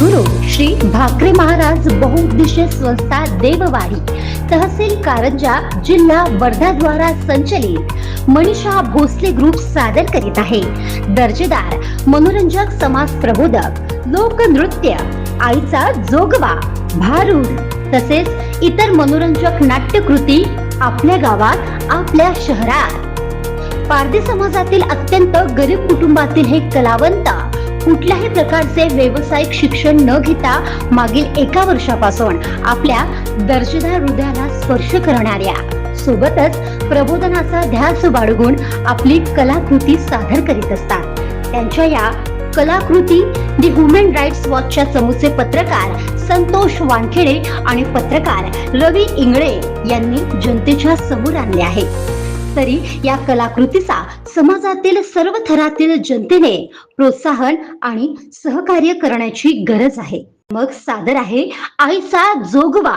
गुरु श्री भाकरे महाराज बहुउद्देशीय संस्था देववाडी तहसील कारंजा जिल्हा वर्धा द्वारा संचलित मनीषा भोसले ग्रुप सादर करीत आहे. दर्जेदार मनोरंजक समाज प्रबोधक लोकनृत्य आईचा जोगवा भारूड तसेच इतर मनोरंजक नाट्यकृती आपल्या गावात आपल्या शहरात. पारधी समाजातील अत्यंत गरीब कुटुंबातील हे कलावंत कुठल्याही प्रकारचे व्यावसायिक शिक्षण न घेता मागील एका वर्षापासून आपल्या दर्जेदार हृदयाला स्पर्श करणाऱ्या सोबतच प्रबोधनाचा ध्यास बाळगून आपली कलाकृती सादर करीत असतात. त्यांच्या या कलाकृती दी ह्युमन राईट्स वॉचच्या चमूचे पत्रकार संतोष वानखेडे आणि पत्रकार रवी इंगळे यांनी जनतेच्या समोर आणले आहे. तरी या कलाकृतीचा समाजातील सर्व थरातील जनतेने प्रोत्साहन आणि सहकार्य करण्याची गरज आहे. मग सादर आहे आईचा जोगवा.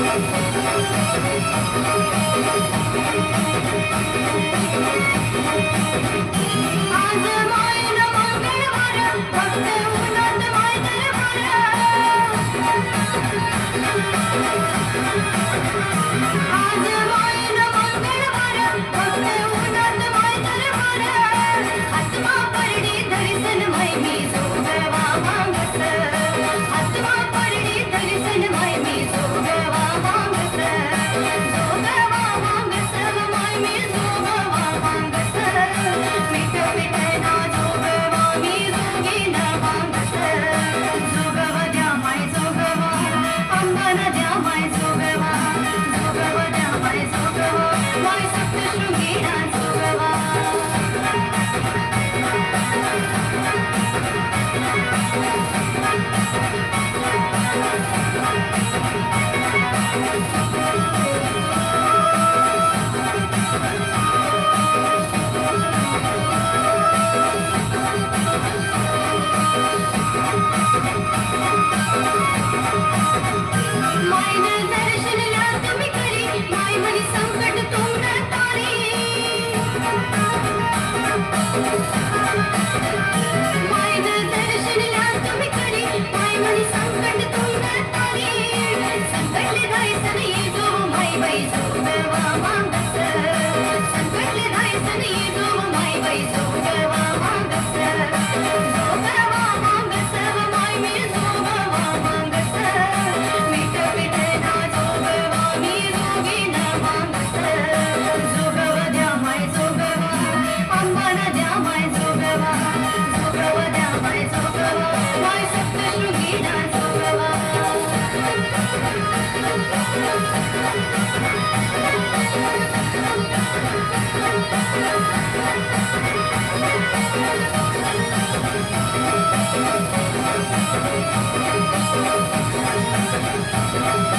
Thank you. iba